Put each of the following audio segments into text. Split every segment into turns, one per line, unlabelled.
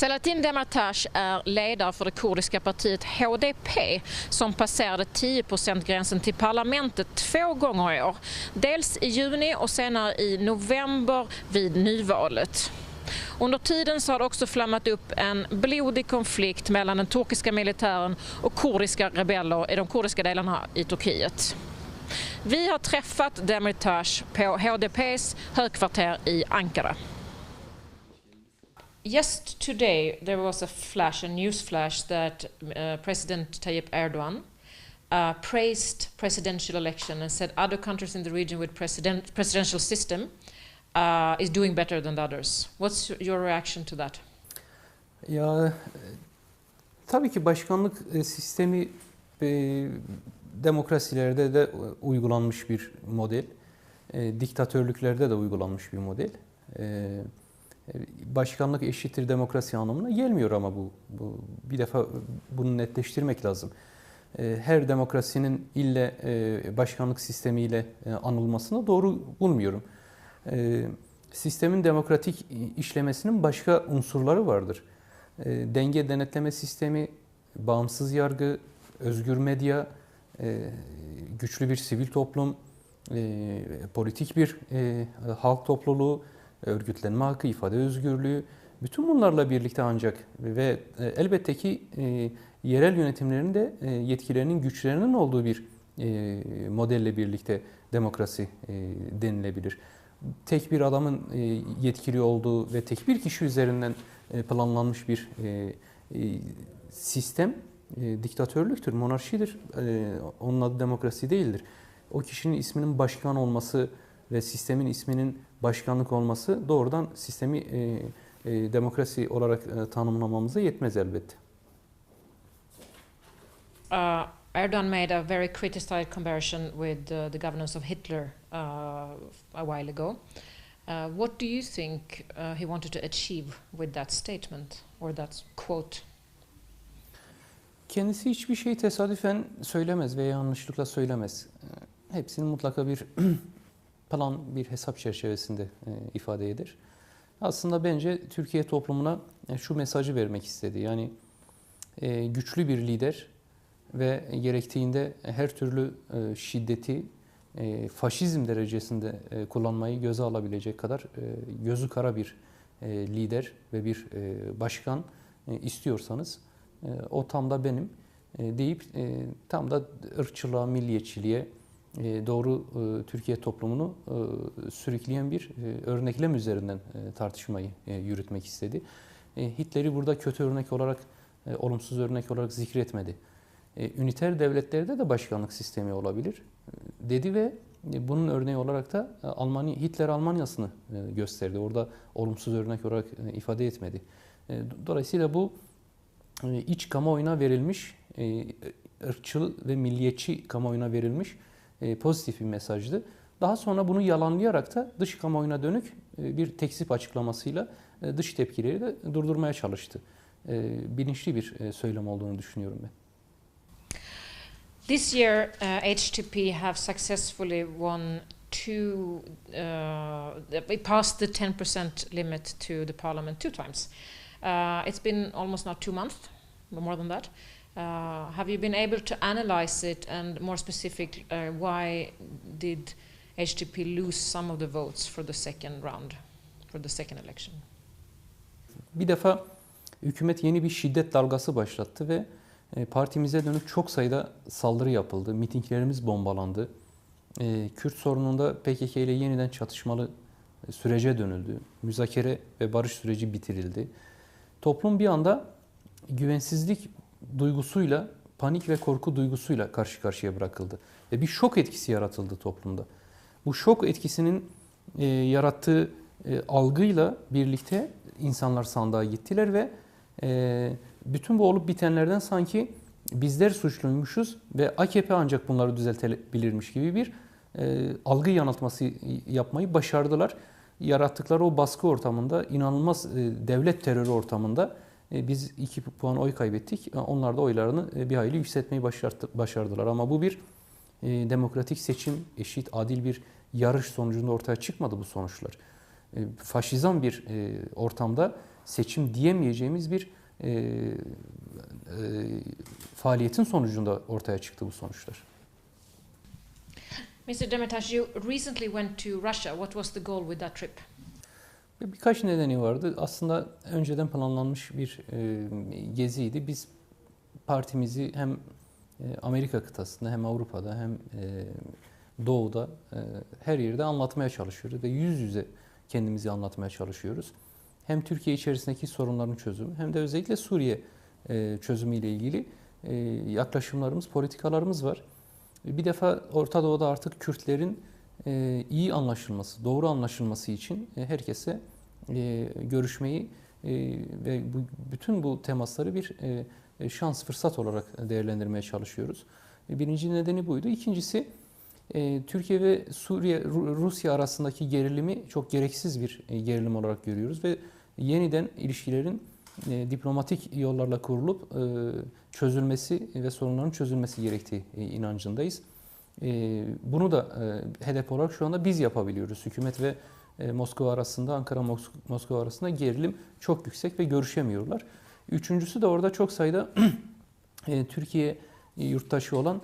Selahattin Demirtas är ledare för det kurdiska partiet HDP som passerade 10 gränsen till parlamentet två gånger i år. Dels i juni och senare i november vid nyvalet. Under tiden så har det också flammat upp en blodig konflikt mellan den turkiska militären och kurdiska rebeller i de kurdiska delarna i Turkiet. Vi har träffat Demirtas på HDPs högkvarter i Ankara. Just today there was a flash, a news flash that uh, President Tayyip Erdogan uh, praised presidential election and said other countries in the region with president, presidential system uh, is doing better than others. What's your reaction to that?
Ya tabii ki başkanlık e, sistemi e, demokrasilerde de uygulanmış bir model. E, diktatörlüklerde de uygulanmış bir model. E, başkanlık eşittir demokrasi anlamına gelmiyor ama bu, bu bir defa bunu netleştirmek lazım. E, her demokrasinin ille e, başkanlık sistemiyle e, anılmasını doğru bulmuyorum. Sistemin demokratik işlemesinin başka unsurları vardır. Denge denetleme sistemi, bağımsız yargı, özgür medya, güçlü bir sivil toplum, politik bir halk topluluğu, örgütlenme hakkı, ifade özgürlüğü, bütün bunlarla birlikte ancak ve e, elbette ki e, yerel yönetimlerin de e, yetkilerinin, güçlerinin olduğu bir modelle birlikte demokrasi denilebilir. Tek bir adamın yetkili olduğu ve tek bir kişi üzerinden planlanmış bir sistem diktatörlüktür, monarşidir. Onun adı demokrasi değildir. O kişinin isminin başkan olması ve sistemin isminin başkanlık olması doğrudan sistemi e, e, demokrasi olarak e, tanımlamamıza yetmez elbette.
Uh, Erdogan made a very criticized comparison with uh, the governance of Hitler uh, a while ago. Uh, what do you think uh, he wanted to achieve with that statement or that quote?
Kendisi hiçbir şey tesadüfen söylemez veya yanlışlıkla söylemez. Hepsinin mutlaka bir plan, bir hesap çerçevesinde e, ifade eder. Aslında bence Türkiye toplumuna e, şu mesajı vermek istedi. Yani e, güçlü bir lider ve gerektiğinde her türlü şiddeti faşizm derecesinde kullanmayı göze alabilecek kadar gözü kara bir lider ve bir başkan istiyorsanız o tam da benim deyip tam da ırkçılığa, milliyetçiliğe, doğru e, Türkiye toplumunu e, sürükleyen bir örneklem üzerinden tartışmayı yürütmek istedi. Hitler'i burada kötü örnek olarak, olumsuz örnek olarak zikretmedi. Üniter devletlerde de başkanlık sistemi olabilir dedi ve bunun örneği olarak da Almanya Hitler Almanyasını gösterdi. Orada olumsuz örnek olarak ifade etmedi. Dolayısıyla bu iç kamuoyuna verilmiş, ırkçıl ve milliyetçi kamuoyuna verilmiş e, pozitif bir mesajdı. Daha sonra bunu yalanlayarak da dış kamuoyuna dönük e, bir tekzip açıklamasıyla e, dış tepkileri de durdurmaya çalıştı. Bilinçli bir söylem olduğunu düşünüyorum ben.
This year, uh, HTP have successfully won two, uh, passed the 10% limit to the parliament two times. Uh, it's been almost now two months, more than that. Uh, have you been able to analyze it and more specific, uh, why did HDP lose some of the votes for the second round, for the second election?
Bir defa hükümet yeni bir şiddet dalgası başlattı ve e, partimize dönük çok sayıda saldırı yapıldı. Mitinglerimiz bombalandı. E, Kürt sorununda PKK ile yeniden çatışmalı e, sürece dönüldü. Müzakere ve barış süreci bitirildi. Toplum bir anda güvensizlik duygusuyla, panik ve korku duygusuyla karşı karşıya bırakıldı. Ve bir şok etkisi yaratıldı toplumda. Bu şok etkisinin e, yarattığı e, algıyla birlikte insanlar sandığa gittiler ve e, bütün bu olup bitenlerden sanki bizler suçluymuşuz ve AKP ancak bunları düzeltebilirmiş gibi bir e, algı yanıltması yapmayı başardılar. Yarattıkları o baskı ortamında, inanılmaz e, devlet terörü ortamında biz 2 puan oy kaybettik. E, onlar da oylarını e, bir hayli yükseltmeyi başardılar. Ama bu bir demokratik seçim, eşit, adil bir yarış sonucunda ortaya çıkmadı bu sonuçlar. Faşizan bir ortamda seçim diyemeyeceğimiz bir e, e, faaliyetin sonucunda ortaya çıktı bu sonuçlar.
Mr. Demirtas, you recently went to Russia. What was the goal with that trip?
Birkaç nedeni vardı. Aslında önceden planlanmış bir e, geziydi. Biz partimizi hem e, Amerika kıtasında hem Avrupa'da hem e, Doğu'da her yerde anlatmaya çalışıyoruz ve yüz yüze kendimizi anlatmaya çalışıyoruz. Hem Türkiye içerisindeki sorunların çözümü hem de özellikle Suriye çözümü ile ilgili yaklaşımlarımız, politikalarımız var. Bir defa Orta Doğu'da artık Kürtlerin iyi anlaşılması, doğru anlaşılması için e, herkese e, görüşmeyi e, ve bütün bu temasları bir e, e, şans, fırsat olarak değerlendirmeye çalışıyoruz. E, birinci nedeni buydu. İkincisi e, Türkiye ve Suriye, Rusya arasındaki gerilimi çok gereksiz bir e, gerilim olarak görüyoruz ve yeniden ilişkilerin e, diplomatik yollarla kurulup e, çözülmesi ve sorunların çözülmesi gerektiği e, inancındayız. E, bunu da e, hedef olarak şu anda biz yapabiliyoruz. Hükümet ve e, Moskova arasında, Ankara Moskova arasında gerilim çok yüksek ve görüşemiyorlar. Üçüncüsü de orada çok sayıda e, Türkiye yurttaşı olan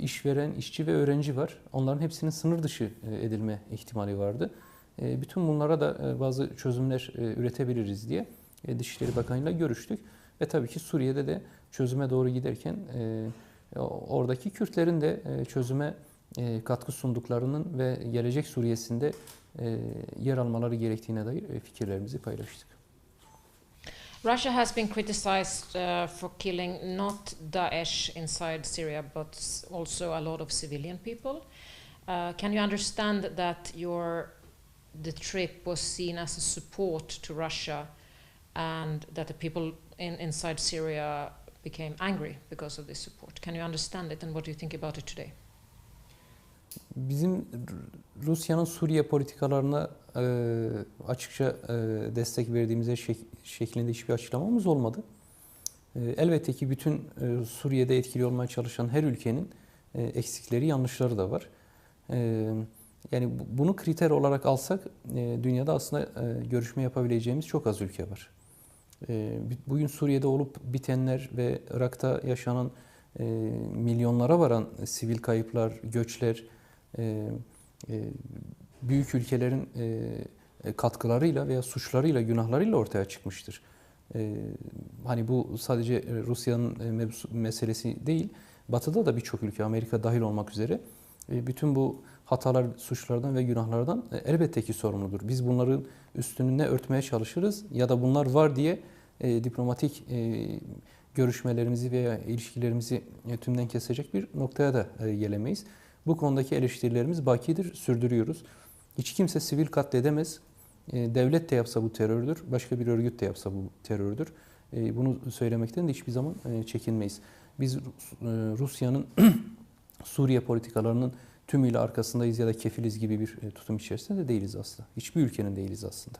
işveren, işçi ve öğrenci var. Onların hepsinin sınır dışı edilme ihtimali vardı. Bütün bunlara da bazı çözümler üretebiliriz diye Dışişleri Bakanı'yla görüştük. Ve tabii ki Suriye'de de çözüme doğru giderken oradaki Kürtlerin de çözüme katkı sunduklarının ve gelecek Suriye'sinde yer almaları gerektiğine dair fikirlerimizi paylaştık.
Russia has been criticized uh, for killing not Daesh inside Syria, but also a lot of civilian people. Uh, can you understand that your the trip was seen as a support to Russia, and that the people in, inside Syria became angry because of this support? Can you understand it, and what do you think about it today?
Bizim Rusya'nın Suriye politikalarına e, açıkça e, destek verdiğimize şek şeklinde hiçbir açıklamamız olmadı. E, elbette ki bütün e, Suriye'de etkili olmaya çalışan her ülkenin e, eksikleri, yanlışları da var. E, yani bunu kriter olarak alsak e, dünyada aslında e, görüşme yapabileceğimiz çok az ülke var. E, bugün Suriye'de olup bitenler ve Irak'ta yaşanan e, milyonlara varan sivil kayıplar, göçler, e, e, büyük ülkelerin katkılarıyla veya suçlarıyla, günahlarıyla ortaya çıkmıştır. Hani bu sadece Rusya'nın meselesi değil, Batı'da da birçok ülke, Amerika dahil olmak üzere bütün bu hatalar, suçlardan ve günahlardan elbette ki sorumludur. Biz bunların üstünü örtmeye çalışırız ya da bunlar var diye diplomatik görüşmelerimizi veya ilişkilerimizi tümden kesecek bir noktaya da gelemeyiz. Bu konudaki eleştirilerimiz bakidir, sürdürüyoruz. Hiç kimse sivil katledemez. E, devlet de yapsa bu terördür, başka bir örgüt de yapsa bu terördür. E, bunu söylemekten de hiçbir zaman e, çekinmeyiz. Biz Rusya'nın Suriye politikalarının tümüyle arkasındayız ya da kefiliz gibi bir tutum içerisinde de değiliz aslında. Hiçbir ülkenin değiliz aslında.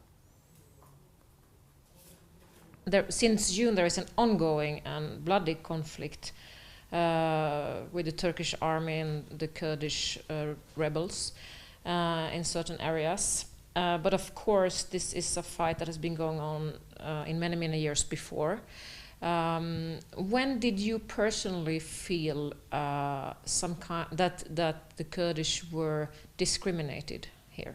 There, since June there is an ongoing and bloody conflict Uh, with the Turkish army and the Kurdish uh, rebels uh, in certain areas. but of course, this is a fight that has been going on in many, many years before. Um, when did you personally feel uh, some kind that that the Kurdish were discriminated here?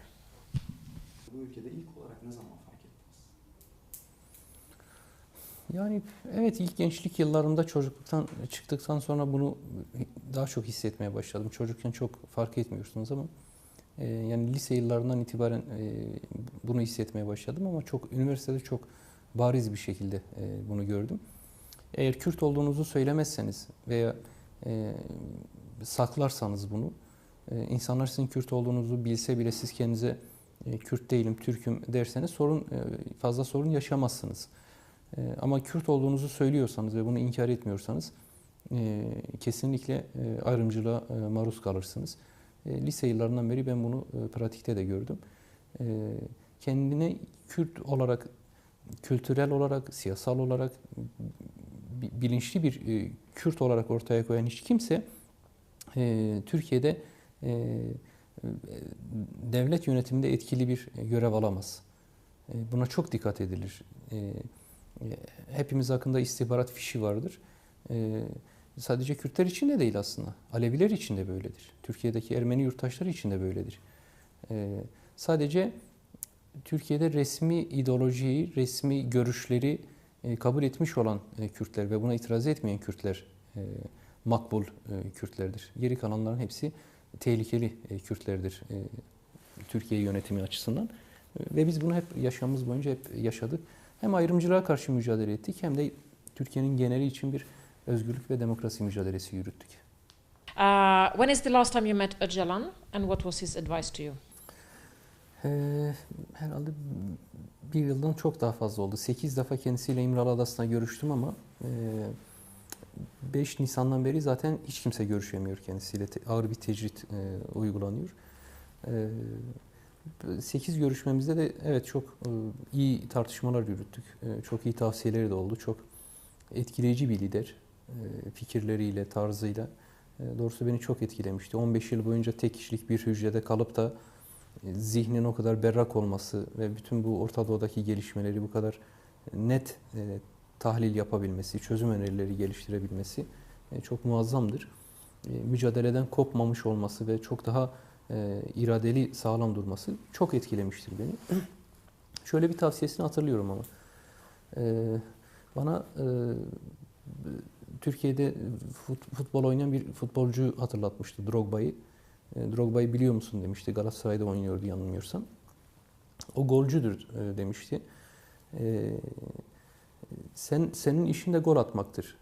Yani evet ilk gençlik yıllarımda çocukluktan çıktıktan sonra bunu daha çok hissetmeye başladım. Çocukken çok fark etmiyorsunuz ama e, yani lise yıllarından itibaren e, bunu hissetmeye başladım ama çok üniversitede çok bariz bir şekilde e, bunu gördüm. Eğer Kürt olduğunuzu söylemezseniz veya e, saklarsanız bunu, e, insanlar sizin Kürt olduğunuzu bilse bile siz kendinize e, Kürt değilim, Türk'üm derseniz sorun e, fazla sorun yaşamazsınız. Ee, ama Kürt olduğunuzu söylüyorsanız ve bunu inkar etmiyorsanız e, kesinlikle e, ayrımcılığa e, maruz kalırsınız. Lise yıllarından beri ben bunu pratikte de gördüm. Kendine Kürt olarak, kültürel olarak, siyasal olarak bilinçli bir Kürt olarak ortaya koyan hiç kimse Türkiye'de devlet yönetiminde etkili bir görev alamaz. Buna çok dikkat edilir. e, e, hepimiz hakkında istihbarat fişi vardır. E, sadece Kürtler için de değil aslında. Aleviler için de böyledir. Türkiye'deki Ermeni yurttaşları için de böyledir. E, sadece Türkiye'de resmi ideolojiyi, resmi görüşleri e, kabul etmiş olan e, Kürtler ve buna itiraz etmeyen Kürtler e, makbul Kürtlerdir. Geri kalanların hepsi tehlikeli Kürtlerdir Türkiye yönetimi açısından. Ve biz bunu hep yaşamımız boyunca hep yaşadık. Hem ayrımcılığa karşı mücadele ettik hem de Türkiye'nin geneli için bir özgürlük ve demokrasi mücadelesi yürüttük.
Uh, when is the last time you met Öcalan and what was his advice to you?
Ee, herhalde bir yıldan çok daha fazla oldu. Sekiz defa kendisiyle İmralı Adası'na görüştüm ama e, 5 Nisan'dan beri zaten hiç kimse görüşemiyor kendisiyle. Ağır bir tecrit e, uygulanıyor. E, 8 görüşmemizde de evet çok e, iyi tartışmalar yürüttük. E, çok iyi tavsiyeleri de oldu. Çok etkileyici bir lider. E, fikirleriyle, tarzıyla. E, doğrusu beni çok etkilemişti. 15 yıl boyunca tek kişilik bir hücrede kalıp da e, zihnin o kadar berrak olması ve bütün bu Orta Doğu'daki gelişmeleri bu kadar net e, tahlil yapabilmesi, çözüm önerileri geliştirebilmesi e, çok muazzamdır. E, mücadeleden kopmamış olması ve çok daha e, iradeli sağlam durması çok etkilemiştir beni. Şöyle bir tavsiyesini hatırlıyorum ama. Bana Türkiye'de futbol oynayan bir futbolcu hatırlatmıştı Drogba'yı. Drogba'yı biliyor musun demişti. Galatasaray'da oynuyordu yanılmıyorsam. O golcüdür demişti sen senin işin de gol atmaktır.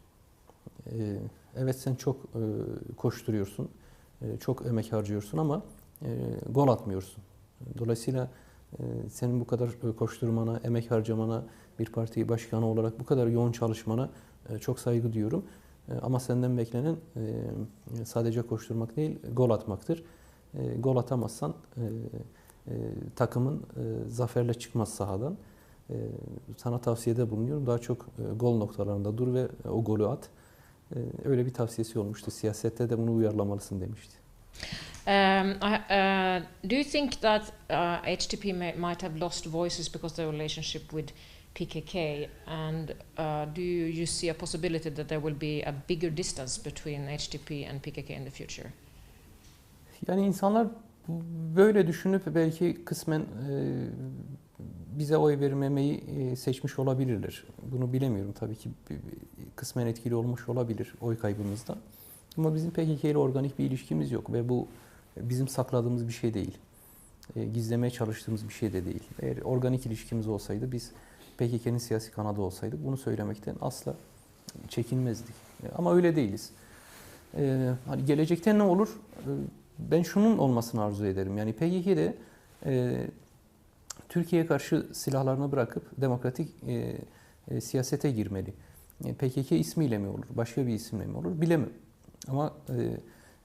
Evet sen çok e, koşturuyorsun, e, çok emek harcıyorsun ama e, gol atmıyorsun. Dolayısıyla e, senin bu kadar e, koşturmana, emek harcamana, bir parti başkanı olarak bu kadar yoğun çalışmana e, çok saygı duyuyorum. E, ama senden beklenen e, sadece koşturmak değil, gol atmaktır. E, gol atamazsan e, e, takımın zaferle çıkmaz sahadan. Ee, sana tavsiyede bulunuyorum. Daha çok gol noktalarında dur ve o golü at. Ee, öyle bir tavsiyesi olmuştu. Siyasette de bunu uyarlamalısın demişti.
Um, uh, do you think that uh, HDP may, might have lost voices because their relationship with PKK? And uh, do you, you see a possibility that there will be a bigger distance between HDP and PKK in the future?
Yani insanlar böyle düşünüp belki kısmen e, bize oy vermemeyi e, seçmiş olabilirler. Bunu bilemiyorum tabii ki kısmen etkili olmuş olabilir oy kaybımızda. Ama bizim PKK ile organik bir ilişkimiz yok ve bu bizim sakladığımız bir şey değil. E, gizlemeye çalıştığımız bir şey de değil. Eğer organik ilişkimiz olsaydı biz PKK'nin siyasi kanadı olsaydık bunu söylemekten asla çekinmezdik. E, ama öyle değiliz. Hani gelecekte ne olur? Ben şunun olmasını arzu ederim. Yani PKK'de Türkiye'ye karşı silahlarını bırakıp demokratik e, e, siyasete girmeli. E, PKK ismiyle mi olur, başka bir isimle mi olur bilemem. Ama e,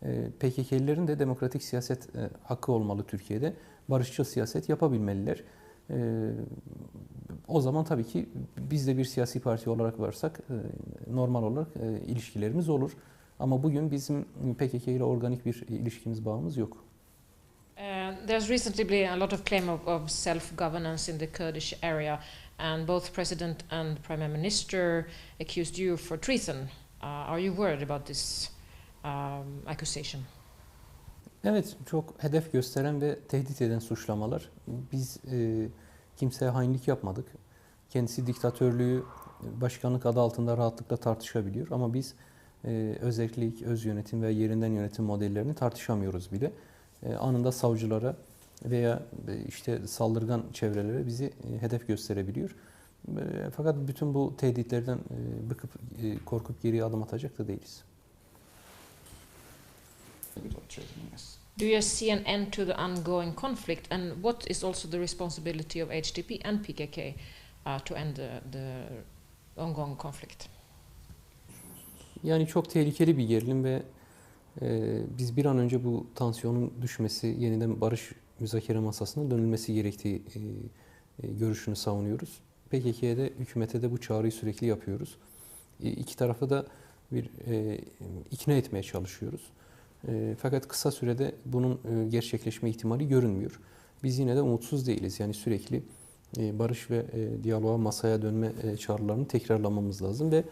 e, PKK'lilerin de demokratik siyaset e, hakkı olmalı Türkiye'de. Barışçıl siyaset yapabilmeliler. E, o zaman tabii ki biz de bir siyasi parti olarak varsak e, normal olarak e, ilişkilerimiz olur. Ama bugün bizim PKK ile organik bir ilişkimiz, bağımız yok.
Uh, there's recently been a lot of claim of, of self-governance in the Kurdish area, and both President and Prime Minister accused you for treason. Uh, are you worried about this um, accusation?
Evet, çok hedef gösteren ve tehdit eden suçlamalar. Biz e, kimseye hainlik yapmadık. Kendisi diktatörlüğü başkanlık adı altında rahatlıkla tartışabiliyor ama biz e, özellik, öz yönetim ve yerinden yönetim modellerini tartışamıyoruz bile. E, anında savcılara veya e, işte saldırgan çevrelere bizi e, hedef gösterebiliyor. Fakat bütün bu tehditlerden bıkıp korkup geriye adım atacak da değiliz.
Do you see an end to the ongoing conflict and what is also the responsibility of HDP and PKK uh, to end the, the ongoing conflict?
Yani çok tehlikeli bir gerilim ve ee, biz bir an önce bu tansiyonun düşmesi, yeniden barış müzakere masasına dönülmesi gerektiği e, e, görüşünü savunuyoruz. PKK'ye de, hükümete de bu çağrıyı sürekli yapıyoruz. E, iki tarafı da bir ikna etmeye çalışıyoruz. Fakat kısa sürede bunun gerçekleşme ihtimali görünmüyor. Biz yine de umutsuz değiliz. Yani sürekli e, barış ve e, diyaloğa masaya dönme e, çağrılarını tekrarlamamız lazım ve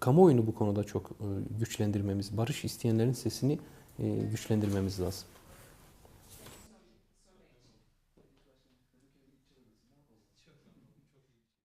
kamuoyunu bu konuda çok e, güçlendirmemiz, barış isteyenlerin sesini e, güçlendirmemiz lazım.